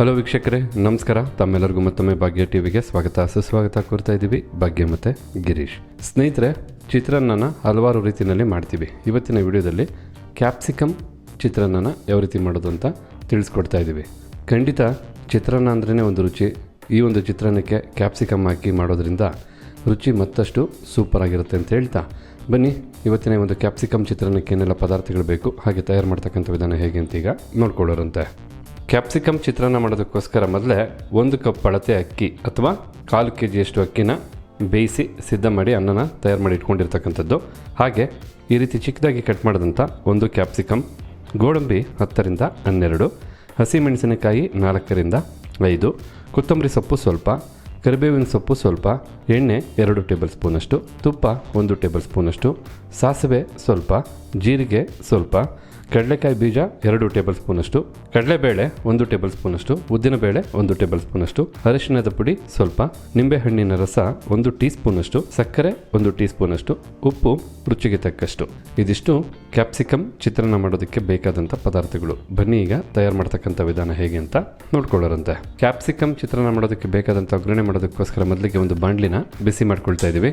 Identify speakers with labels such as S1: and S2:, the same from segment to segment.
S1: Hello ವೀಕ್ಷಕರೇ, ನಮಸ್ಕಾರ. ತಮ್ಮೆಲ್ಲರಿಗೂ ಮತ್ತೊಮ್ಮೆ ಭಾಗ್ಯ ಟಿವಿಗೆ ಸ್ವಾಗತ. ಸುಸ್ವಾಗತ ಕೋರ್ತಾ ಇದ್ದೀವಿ ಭಾಗ್ಯ ಮತ್ತು ಗಿರೀಶ್. ಸ್ನೇಹಿತರೆ, ಚಿತ್ರಾನ್ನನ ಹಲವಾರು ರೀತಿಯಲ್ಲಿ ಮಾಡ್ತೀವಿ. ಇವತ್ತಿನ ವಿಡಿಯೋದಲ್ಲಿ ಕ್ಯಾಪ್ಸಿಕಮ್ ಚಿತ್ರಾನ್ನನ ಯಾವ ರೀತಿ ಮಾಡೋದು ಅಂತ ತಿಳಿಸ್ಕೊಡ್ತಾ ಇದ್ದೀವಿ. ಖಂಡಿತ ಚಿತ್ರಾನ್ನ ಅಂದ್ರೇ ಒಂದು ರುಚಿ. ಈ ಒಂದು ಚಿತ್ರಾನ್ನಕ್ಕೆ ಕ್ಯಾಪ್ಸಿಕಮ್ ಹಾಕಿ ಮಾಡೋದ್ರಿಂದ ರುಚಿ ಮತ್ತಷ್ಟು ಸೂಪರ್ ಆಗಿರುತ್ತೆ ಅಂತ ಹೇಳ್ತಾ. ಬನ್ನಿ, ಇವತ್ತಿನ ಒಂದು ಕ್ಯಾಪ್ಸಿಕಮ್ ಚಿತ್ರಾನ್ನಕ್ಕೆ ಏನೆಲ್ಲ ಪದಾರ್ಥಗಳು ಬೇಕು, ಹಾಗೆ ತಯಾರು ಮಾಡ್ತಕ್ಕಂಥ ವಿಧಾನ ಹೇಗೆ ಅಂತ ಈಗ ನೋಡ್ಕೊಳ್ಳೋರಂತೆ. ಕ್ಯಾಪ್ಸಿಕಮ್ ಚಿತ್ರಾನ್ನ ಮಾಡೋದಕ್ಕೋಸ್ಕರ ಮೊದಲೇ ಒಂದು ಕಪ್ ಅಳತೆ ಅಕ್ಕಿ ಅಥವಾ ಕಾಲು ಕೆ ಜಿಯಷ್ಟು ಅಕ್ಕಿನ ಬೇಯಿಸಿ ಸಿದ್ಧ ಮಾಡಿ ಅನ್ನನ ತಯಾರು ಮಾಡಿ ಇಟ್ಕೊಂಡಿರ್ತಕ್ಕಂಥದ್ದು. ಹಾಗೆ ಈ ರೀತಿ ಚಿಕ್ಕದಾಗಿ ಕಟ್ ಮಾಡಿದಂಥ ಒಂದು ಕ್ಯಾಪ್ಸಿಕಮ್ ಗೋಡಂಬಿ ಹತ್ತರಿಂದ ಹನ್ನೆರಡು, ಹಸಿಮೆಣಸಿನಕಾಯಿ ನಾಲ್ಕರಿಂದ ಐದು, ಕೊತ್ತಂಬರಿ ಸೊಪ್ಪು ಸ್ವಲ್ಪ, ಕರಿಬೇವಿನ ಸೊಪ್ಪು ಸ್ವಲ್ಪ, ಎಣ್ಣೆ ಎರಡು ಟೇಬಲ್ ಸ್ಪೂನಷ್ಟು, ತುಪ್ಪ ಒಂದು ಟೇಬಲ್ ಸ್ಪೂನಷ್ಟು, ಸಾಸಿವೆ ಸ್ವಲ್ಪ, ಜೀರಿಗೆ ಸ್ವಲ್ಪ ಕಡಲೆಕಾಯಿ ಬೀಜ ಎರಡು ಟೇಬಲ್ ಸ್ಪೂನಷ್ಟು, ಕಡಲೆಬೇಳೆ ಒಂದು ಟೇಬಲ್ ಸ್ಪೂನಷ್ಟು ಉದ್ದಿನಬೇಳೆ ಒಂದು ಟೇಬಲ್ ಸ್ಪೂನಷ್ಟು, ಅರಿಶಿಣದ ಪುಡಿ ಸ್ವಲ್ಪ, ನಿಂಬೆಹಣ್ಣಿನ ರಸ ಒಂದು ಟೀ ಸ್ಪೂನಷ್ಟು, ಸಕ್ಕರೆ ಒಂದು ಟೀ ಸ್ಪೂನಷ್ಟು, ಉಪ್ಪು ರುಚಿಗೆ ತಕ್ಕಷ್ಟು. ಇದಿಷ್ಟು ಕ್ಯಾಪ್ಸಿಕಮ್ ಚಿತ್ರಾನ್ನ ಮಾಡೋದಕ್ಕೆ ಬೇಕಾದಂಥ ಪದಾರ್ಥಗಳು. ಬನ್ನಿ ಈಗ ತಯಾರು ಮಾಡ್ತಕ್ಕಂಥ ವಿಧಾನ ಹೇಗೆ ಅಂತ ನೋಡ್ಕೊಳ್ಳೋರಂತೆ. ಕ್ಯಾಪ್ಸಿಕಮ್ ಚಿತ್ರಾನ್ನ ಮಾಡೋದಕ್ಕೆ ಬೇಕಾದಂಥ ಒಗ್ಗರಣೆ ಮಾಡೋದಕ್ಕೋಸ್ಕರ ಮೊದಲಿಗೆ ಒಂದು ಬಾಂಡ್ಲಿನ ಬಿಸಿ ಮಾಡ್ಕೊಳ್ತಾ ಇದ್ದೀವಿ.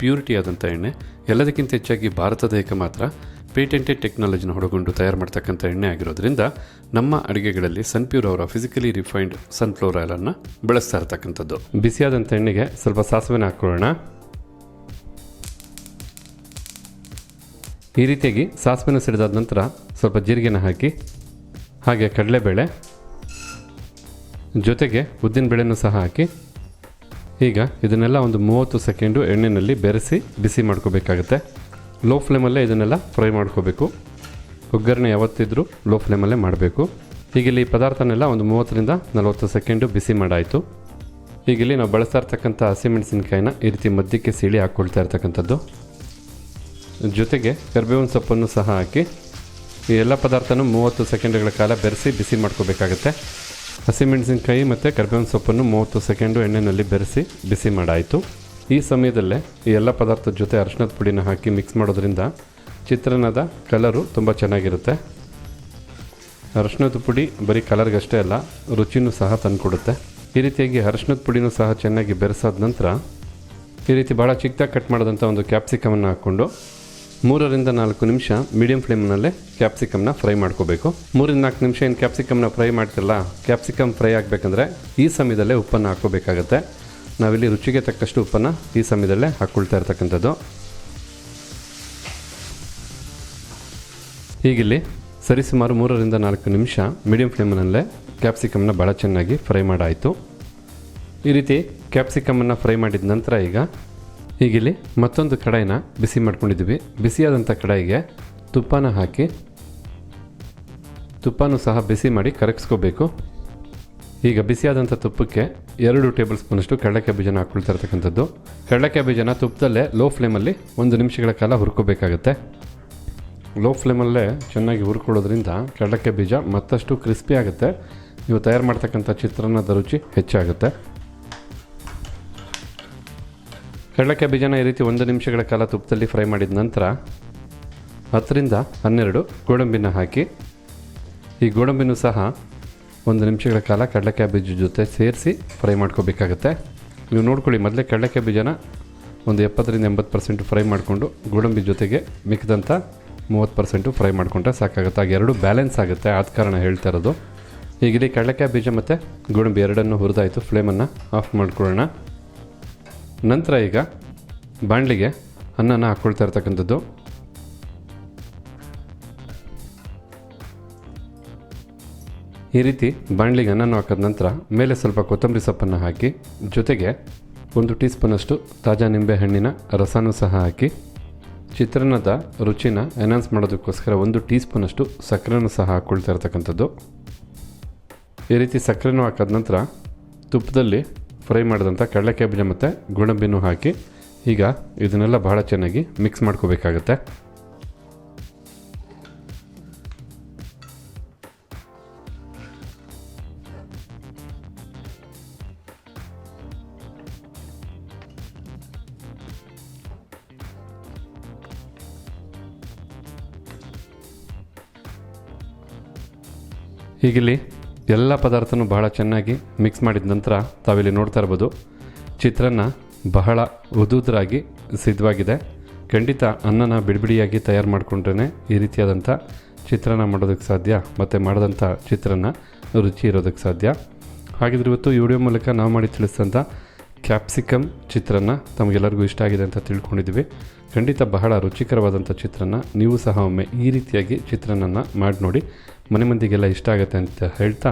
S1: ಪ್ಯೂರಿಟಿ ಆದಂಥ ಎಣ್ಣೆ, ಎಲ್ಲದಕ್ಕಿಂತ ಹೆಚ್ಚಾಗಿ ಭಾರತ ದೇಹಕ್ಕೆ ಮಾತ್ರ ಪೇಟೆಂಟೆಡ್ ಟೆಕ್ನಾಲಜಿನ ಹೊಡಗೊಂಡು ತಯಾರು ಮಾಡ್ತಕ್ಕಂಥ ಎಣ್ಣೆ ಆಗಿರೋದ್ರಿಂದ ನಮ್ಮ ಅಡುಗೆಗಳಲ್ಲಿ ಸನ್ಪ್ಯೂರ್ ಅವರ ಫಿಸಿಕಲಿ ರಿಫೈನ್ಡ್ ಸನ್ಫ್ಲವರ್ ಆಯಿಲನ್ನು ಬಳಸ್ತಾ ಇರ್ತಕ್ಕಂಥದ್ದು. ಬಿಸಿಯಾದಂಥ ಎಣ್ಣೆಗೆ ಸ್ವಲ್ಪ ಸಾಸಿವೆನ ಹಾಕ್ಕೊಳ್ಳೋಣ. ಈ ರೀತಿಯಾಗಿ ಸಾಸಿವೆನ ಸಿಡಿದಾದ ನಂತರ ಸ್ವಲ್ಪ ಜೀರಿಗೆನ ಹಾಕಿ, ಹಾಗೆ ಕಡಲೆಬೇಳೆ ಜೊತೆಗೆ ಉದ್ದಿನಬೇಳೆನೂ ಸಹ ಹಾಕಿ ಈಗ ಇದನ್ನೆಲ್ಲ ಒಂದು ಮೂವತ್ತು ಸೆಕೆಂಡು ಎಣ್ಣೆಯಲ್ಲಿ ಬೆರೆಸಿ ಬಿಸಿ ಮಾಡ್ಕೋಬೇಕಾಗತ್ತೆ. ಲೋ ಫ್ಲೇಮಲ್ಲೇ ಇದನ್ನೆಲ್ಲ ಫ್ರೈ ಮಾಡ್ಕೋಬೇಕು. ಒಗ್ಗರಣೆ ಯಾವತ್ತಿದ್ರೂ ಲೋ ಫ್ಲೇಮಲ್ಲೇ ಮಾಡಬೇಕು. ಈಗಿಲ್ಲಿ ಈ ಪದಾರ್ಥನೆಲ್ಲ ಒಂದು ಮೂವತ್ತರಿಂದ ನಲವತ್ತು ಸೆಕೆಂಡು ಬಿಸಿ ಮಾಡಾಯಿತು. ಈಗಿಲ್ಲಿ ನಾವು ಬಳಸ್ತಾ ಇರ್ತಕ್ಕಂಥ ಹಸಿಮೆಣಸಿನ್ಕಾಯಿನ ಈ ರೀತಿ ಮಧ್ಯಕ್ಕೆ ಸೀಳಿ ಹಾಕ್ಕೊಳ್ತಾ ಇರ್ತಕ್ಕಂಥದ್ದು. ಜೊತೆಗೆ ಕರ್ಬೇವಿನ ಸೊಪ್ಪನ್ನು ಸಹ ಹಾಕಿ ಈ ಎಲ್ಲ ಪದಾರ್ಥನೂ ಮೂವತ್ತು ಸೆಕೆಂಡ್ಗಳ ಕಾಲ ಬೆರೆಸಿ ಬಿಸಿ ಮಾಡ್ಕೋಬೇಕಾಗತ್ತೆ. ಹಸಿಮೆಣಸಿನ್ಕಾಯಿ ಮತ್ತು ಕರ್ಬೇವಿನ ಸೊಪ್ಪನ್ನು ಮೂವತ್ತು ಸೆಕೆಂಡು ಎಣ್ಣೆಯಲ್ಲಿ ಬೆರೆಸಿ ಬಿಸಿ ಮಾಡಾಯಿತು. ಈ ಸಮಯದಲ್ಲೇ ಈ ಎಲ್ಲ ಪದಾರ್ಥದ ಜೊತೆ ಅರಿಶಿನದ ಪುಡಿನ ಹಾಕಿ ಮಿಕ್ಸ್ ಮಾಡೋದ್ರಿಂದ ಚಿತ್ರಾನ್ನದ ಕಲರು ತುಂಬ ಚೆನ್ನಾಗಿರುತ್ತೆ. ಅರಿಶಿನದ ಪುಡಿ ಬರೀ ಕಲರ್ಗಷ್ಟೇ ಅಲ್ಲ, ರುಚಿನೂ ಸಹ ತಂದುಕೊಡುತ್ತೆ. ಈ ರೀತಿಯಾಗಿ ಅರಿಶಿನದ ಪುಡಿನೂ ಸಹ ಚೆನ್ನಾಗಿ ಬೆರೆಸಾದ ನಂತರ ಈ ರೀತಿ ಭಾಳ ಚಿಕ್ಕದಾಗಿ ಕಟ್ ಮಾಡಿದಂಥ ಒಂದು ಕ್ಯಾಪ್ಸಿಕಮನ್ನು ಹಾಕ್ಕೊಂಡು ಮೂರರಿಂದ ನಾಲ್ಕು ನಿಮಿಷ ಮೀಡಿಯಂ ಫ್ಲೇಮ್ನಲ್ಲೇ ಕ್ಯಾಪ್ಸಿಕಮ್ನ ಫ್ರೈ ಮಾಡ್ಕೋಬೇಕು. ಮೂರಿಂದ ನಾಲ್ಕು ನಿಮಿಷ ಏನು ಕ್ಯಾಪ್ಸಿಕಮ್ನ ಫ್ರೈ ಮಾಡ್ತಿರಲ್ಲ ಕ್ಯಾಪ್ಸಿಕಮ್ ಫ್ರೈ ಆಗಬೇಕಂದ್ರೆ ಈ ಸಮಯದಲ್ಲೇ ಉಪ್ಪನ್ನು ಹಾಕ್ಕೋಬೇಕಾಗತ್ತೆ. ನಾವಿಲ್ಲಿ ರುಚಿಗೆ ತಕ್ಕಷ್ಟು ಉಪ್ಪನ್ನು ಈ ಸಮಯದಲ್ಲೇ ಹಾಕ್ಕೊಳ್ತಾ ಇರ್ತಕ್ಕಂಥದ್ದು. ಈಗಿಲ್ಲಿ ಸರಿಸುಮಾರು ಮೂರರಿಂದ ನಾಲ್ಕು ನಿಮಿಷ ಮೀಡಿಯಂ ಫ್ಲೇಮ್ನಲ್ಲೇ ಕ್ಯಾಪ್ಸಿಕಮ್ನ ಭಾಳ ಚೆನ್ನಾಗಿ ಫ್ರೈ ಮಾಡಾಯಿತು. ಈ ರೀತಿ ಕ್ಯಾಪ್ಸಿಕಮ್ಮನ್ನು ಫ್ರೈ ಮಾಡಿದ ನಂತರ ಈಗ ಹೀಗಿಲ್ಲಿ ಮತ್ತೊಂದು ಕಡಾಯಿನ ಬಿಸಿ ಮಾಡ್ಕೊಂಡಿದ್ದೀವಿ. ಬಿಸಿಯಾದಂಥ ಕಡಾಯಿಗೆ ತುಪ್ಪನ ಹಾಕಿ, ತುಪ್ಪನೂ ಸಹ ಬಿಸಿ ಮಾಡಿ ಕರಗಿಸ್ಕೋಬೇಕು. ಈಗ ಬಿಸಿಯಾದಂಥ ತುಪ್ಪಕ್ಕೆ ಎರಡು ಟೇಬಲ್ ಸ್ಪೂನಷ್ಟು ಕಡಲೆಕಾಯಿ ಬೀಜನ ಹಾಕ್ಕೊಳ್ತಾ ಇರ್ತಕ್ಕಂಥದ್ದು. ಕಡಲೆಕಾಯಿ ಬೀಜನ ತುಪ್ಪದಲ್ಲೇ ಲೋ ಫ್ಲೇಮಲ್ಲಿ ಒಂದು ನಿಮಿಷಗಳ ಕಾಲ ಹುರ್ಕೋಬೇಕಾಗತ್ತೆ. ಲೋ ಫ್ಲೇಮಲ್ಲೇ ಚೆನ್ನಾಗಿ ಹುರ್ಕೊಳ್ಳೋದ್ರಿಂದ ಕಡಲೆಕಾಯಿ ಬೀಜ ಮತ್ತಷ್ಟು ಕ್ರಿಸ್ಪಿ ಆಗುತ್ತೆ. ನೀವು ತಯಾರು ಮಾಡ್ತಕ್ಕಂಥ ಚಿತ್ರಾನ್ನದ ರುಚಿ ಹೆಚ್ಚಾಗುತ್ತೆ. ಕಡಲೆಕಾಯಿ ಬೀಜನ ಈ ರೀತಿ ಒಂದು ನಿಮಿಷಗಳ ಕಾಲ ತುಪ್ಪದಲ್ಲಿ ಫ್ರೈ ಮಾಡಿದ ನಂತರ ಹತ್ತರಿಂದ ಹನ್ನೆರಡು ಗೋಡಂಬಿನ ಹಾಕಿ, ಈ ಗೋಡಂಬಿನೂ ಸಹ ಒಂದು ನಿಮಿಷಗಳ ಕಾಲ ಕಡಲೆಕಾಯಿ ಬೀಜ ಜೊತೆ ಸೇರಿಸಿ ಫ್ರೈ ಮಾಡ್ಕೋಬೇಕಾಗತ್ತೆ. ನೀವು ನೋಡ್ಕೊಳ್ಳಿ, ಮೊದಲೇ ಕಡಲೆಕಾಯಿ ಬೀಜನ ಒಂದು ಎಪ್ಪತ್ತರಿಂದ ಎಂಬತ್ತು ಪರ್ಸೆಂಟ್ ಫ್ರೈ ಮಾಡಿಕೊಂಡು ಗೋಡಂಬಿ ಜೊತೆಗೆ ಮಿಕ್ಕಿದಂಥ ಮೂವತ್ತು ಪರ್ಸೆಂಟು ಫ್ರೈ ಮಾಡ್ಕೊಂಡ್ರೆ ಸಾಕಾಗುತ್ತೆ. ಆಗ ಎರಡು ಬ್ಯಾಲೆನ್ಸ್ ಆಗುತ್ತೆ, ಆದ ಕಾರಣ ಹೇಳ್ತಾ ಇರೋದು. ಹೀಗಿಲ್ಲಿ ಕಡಲೆಕಾಯಿ ಬೀಜ ಮತ್ತು ಗೋಡಂಬಿ ಎರಡನ್ನು ಹುರಿದಾಯಿತು, ಫ್ಲೇಮನ್ನು ಆಫ್ ಮಾಡ್ಕೊಳ್ಳೋಣ. ನಂತರ ಈಗ ಬಾಣಲಿಗೆ ಅನ್ನನ ಹಾಕ್ಕೊಳ್ತಾ ಇರ್ತಕ್ಕಂಥದ್ದು. ಈ ರೀತಿ ಬಾಣಲಿಗೆ ಅನ್ನನ ಹಾಕಿದ ನಂತರ ಮೇಲೆ ಸ್ವಲ್ಪ ಕೊತ್ತಂಬರಿ ಸೊಪ್ಪನ್ನು ಹಾಕಿ, ಜೊತೆಗೆ ಒಂದು ಟೀ ಸ್ಪೂನಷ್ಟು ತಾಜಾ ನಿಂಬೆ ಹಣ್ಣಿನ ರಸನೂ ಸಹ ಹಾಕಿ, ಚಿತ್ರಾನ್ನದ ರುಚಿನ ಎನ್ಹಾನ್ಸ್ ಮಾಡೋದಕ್ಕೋಸ್ಕರ ಒಂದು ಟೀ ಸ್ಪೂನಷ್ಟು ಸಕ್ಕರೆನೂ ಸಹ ಹಾಕ್ಕೊಳ್ತಾ ಇರ್ತಕ್ಕಂಥದ್ದು. ಈ ರೀತಿ ಸಕ್ಕರೆನೂ ಹಾಕಿದ ನಂತರ ತುಪ್ಪದಲ್ಲಿ ಫ್ರೈ ಮಾಡಿದಂಥ ಕಡಲೆಕಾಯಿ ಬೀಜ ಮತ್ತು ಗೋಡಂಬಿನೂ ಹಾಕಿ ಈಗ ಇದನ್ನೆಲ್ಲ ಬಹಳ ಚೆನ್ನಾಗಿ ಮಿಕ್ಸ್ ಮಾಡ್ಕೋಬೇಕಾಗತ್ತೆ. ಈಗಿಲ್ಲಿ ಎಲ್ಲ ಪದಾರ್ಥನೂ ಬಹಳ ಚೆನ್ನಾಗಿ ಮಿಕ್ಸ್ ಮಾಡಿದ ನಂತರ ತಾವಿಲ್ಲಿ ನೋಡ್ತಾ ಇರ್ಬೋದು. ಚಿತ್ರಾನ್ನ ಬಹಳ ಉದುದ್ರಾಗಿ ಸಿದ್ಧವಾಗಿದೆ. ಖಂಡಿತ ಅನ್ನನ ಬಿಡಿಬಿಡಿಯಾಗಿ ತಯಾರು ಮಾಡಿಕೊಂಡ್ರೇ ಈ ರೀತಿಯಾದಂಥ ಚಿತ್ರಾನ್ನ ಮಾಡೋದಕ್ಕೆ ಸಾಧ್ಯ ಮತ್ತು ಮಾಡಿದಂಥ ಚಿತ್ರಾನ್ನ ರುಚಿ ಇರೋದಕ್ಕೆ ಸಾಧ್ಯ. ಹಾಗಿದ್ರೆ ಇವತ್ತು ಈ ವಿಡಿಯೋ ಮೂಲಕ ನಾವು ಮಾಡಿ ತಿಳಿಸಿದಂಥ ಕ್ಯಾಪ್ಸಿಕಮ್ ಚಿತ್ರಾನ್ನ ತಮಗೆಲ್ಲರಿಗೂ ಇಷ್ಟ ಆಗಿದೆ ಅಂತ ತಿಳ್ಕೊಂಡಿದ್ದೀವಿ. ಖಂಡಿತ ಬಹಳ ರುಚಿಕರವಾದಂಥ ಚಿತ್ರಾನ್ನ ನೀವು ಸಹ ಒಮ್ಮೆ ಈ ರೀತಿಯಾಗಿ ಚಿತ್ರಾನ್ನ ಮಾಡಿ ನೋಡಿ. ಮನೆ ಮಂದಿಗೆಲ್ಲ ಇಷ್ಟ ಆಗುತ್ತೆ ಅಂತ ಹೇಳ್ತಾ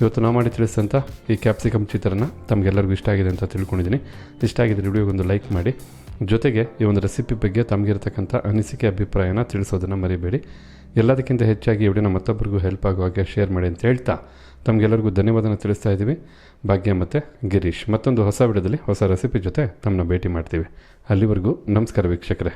S1: ಇವತ್ತು ನಾವು ಮಾಡಿ ತಿಳಿಸಿದಂಥ ಈ ಕ್ಯಾಪ್ಸಿಕಮ್ ಚಿತ್ರನ ತಮಗೆಲ್ಲರಿಗೂ ಇಷ್ಟ ಆಗಿದೆ ಅಂತ ತಿಳ್ಕೊಂಡಿದ್ದೀನಿ. ಇಷ್ಟ ಆಗಿದ್ದರೆ ವಿಡಿಯೋಗೊಂದು ಲೈಕ್ ಮಾಡಿ. ಜೊತೆಗೆ ಈ ಒಂದು ರೆಸಿಪಿ ಬಗ್ಗೆ ತಮಗಿರ್ತಕ್ಕಂಥ ಅನಿಸಿಕೆ, ಅಭಿಪ್ರಾಯನ ತಿಳಿಸೋದನ್ನು ಮರಿಬೇಡಿ. ಎಲ್ಲದಕ್ಕಿಂತ ಹೆಚ್ಚಾಗಿ ವಿಡಿಯೋನ ಮತ್ತೊಬ್ಬರಿಗೂ ಹೆಲ್ಪ್ ಆಗುವ ಹಾಗೆ ಶೇರ್ ಮಾಡಿ ಅಂತ ಹೇಳ್ತಾ ತಮಗೆಲ್ಲರಿಗೂ ಧನ್ಯವಾದನ ತಿಳಿಸ್ತಾ ಇದ್ದೀವಿ. ಭಾಗ್ಯ ಮತ್ತು ಗಿರೀಶ್. ಮತ್ತೊಂದು ಹೊಸ ವಿಡಿಯೋದಲ್ಲಿ ಹೊಸ ರೆಸಿಪಿ ಜೊತೆ ತಮ್ಮನ್ನ ಭೇಟಿ ಮಾಡ್ತೀವಿ. ಅಲ್ಲಿವರೆಗೂ ನಮಸ್ಕಾರ ವೀಕ್ಷಕರೇ.